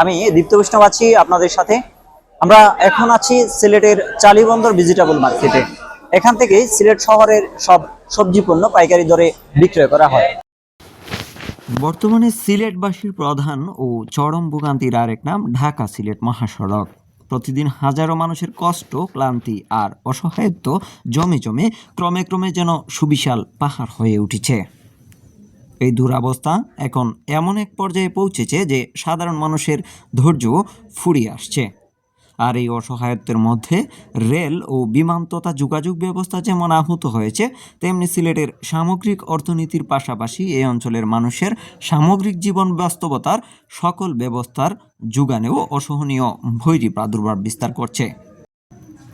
আমি দীপ্ত বৈষ্ণব আছি আপনাদের সাথে। আমরা এখন আছি সিলেটের চালিবন্দর ভেজিটেবল মার্কেটে এখান থেকেই সিলেট শহরের সব সবজি পণ্য পাইকারি দরে বিক্রয় করা হয়। বর্তমানে সিলেটবাসীর প্রধান ও চরম ভোগান্তির আরেক নাম ঢাকা সিলেট মহাসড়ক। প্রতিদিন হাজারো মানুষের কষ্ট, ক্লান্তি আর অসহায়ত্ব জমে জমে ক্রমে ক্রমে যেন সুবিশাল পাহাড় হয়ে উঠেছে। এই দুরাবস্থা এখন এমন এক পর্যায়ে পৌঁছেছে যে সাধারণ মানুষের ধৈর্য ফুরিয়ে আসছে। আর এই অসহায়ত্বের মধ্যে রেল ও বিমান তথা যোগাযোগ ব্যবস্থা যেমন আহত হয়েছে, তেমনি সিলেটের সামগ্রিক অর্থনীতির পাশাপাশি এই অঞ্চলের মানুষের সামগ্রিক জীবন বাস্তবতার সকল ব্যবস্থার যোগানেও অসহনীয় ভৈরী প্রাদুর্ভাব বিস্তার করছে।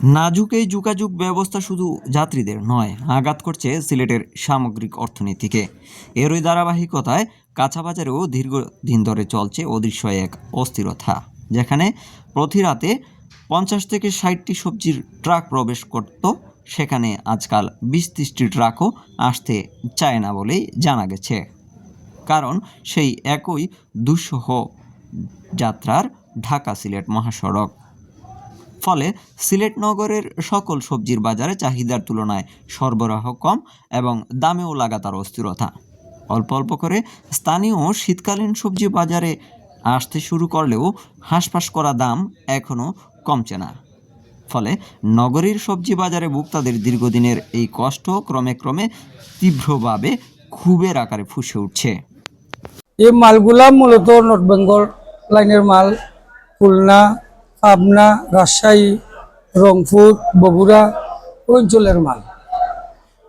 নাজুক এই যোগাযোগ ব্যবস্থা শুধু যাত্রীদের নয়, আঘাত করছে সিলেটের সামগ্রিক অর্থনীতিকে। এরই ধারাবাহিকতায় কাঁচাবাজারেও দীর্ঘদিন ধরে চলছে অদৃশ্য এক অস্থিরতা, যেখানে প্রতি রাতে পঞ্চাশ থেকে ষাটটি সবজির ট্রাক প্রবেশ করত। সেখানে আজকাল বিশ ত্রিশটি ট্রাকও আসতে চায় না বলেই জানা গেছে। কারণ সেই একই দুঃসহ যাত্রার ঢাকা সিলেট মহাসড়ক। ফলে সিলেট নগরের সকল সবজির বাজারে চাহিদার তুলনায় সরবরাহ কম এবং দামেও লাগাতার অস্থিরতা। অল্প অল্প করে স্থানীয় শীতকালীন সবজি বাজারে আসতে শুরু করলেও হাঁসফাঁস করা দাম এখনও কমছে না। ফলে নগরীর সবজি বাজারে ভোক্তাদের দীর্ঘদিনের এই কষ্ট ক্রমে ক্রমে তীব্রভাবে ক্ষোভের আকারে ফুসে উঠছে। এই মালগুলা মূলত নর্থ বেঙ্গল লাইনের মাল, খুলনা পাবনা, রাজশাহী, রংপুর, বগুড়া অঞ্চলের মাল।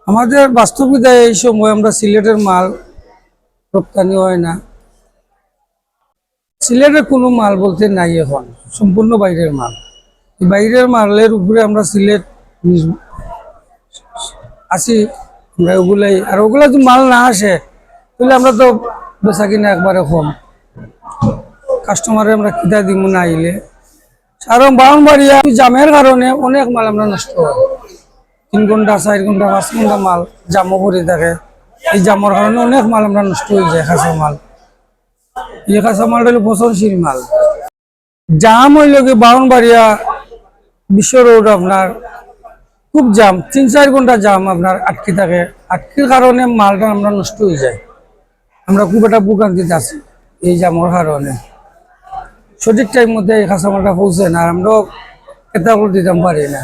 আমাদের বাস্তবিকতায় এই সময় আমরা সিলেটের মাল রপ্তানি হয় না। সিলেটের কোনো মাল বলতে নাই এখন, সম্পূর্ণ বাইরের মাল। বাইরের মালের উপরে আমরা সিলেট আসি আমরা ওগুলাই, আর ওগুলা যদি মাল না আসে, তাহলে আমরা তো বেচা কিনা একবারে কম। কাস্টমারে আমরা কিতা দিব না আইলে। কারণ বাউনবাড়িয়া জামের কারণে অনেক মাল আমরা নষ্ট হয় তিন ঘণ্টা, চার ঘণ্টা, পাঁচ ঘণ্টা মাল জামও পরে থাকে। এই জামর কারণে অনেক মাল আমরা নষ্ট হয়ে যায়, কাঁচা মাল। এই কাঁচা মালটা হলো পচনশীল মাল। জাম হইল কি বাউনবাড়িয়া বিশ্ব রোড আপনার খুব জাম, তিন, চার ঘণ্টা জাম আপনার আটকে থাকে। আটকির কারণে মালটা আমরা নষ্ট হয়ে যায়। আমরা খুব একটা ভোগান্তিতে আছি এই জামর কারণে। সঠিক টাইম মধ্যে এই কাঁচামালটা পৌঁছে না আমরাও করে দিতাম পারি না।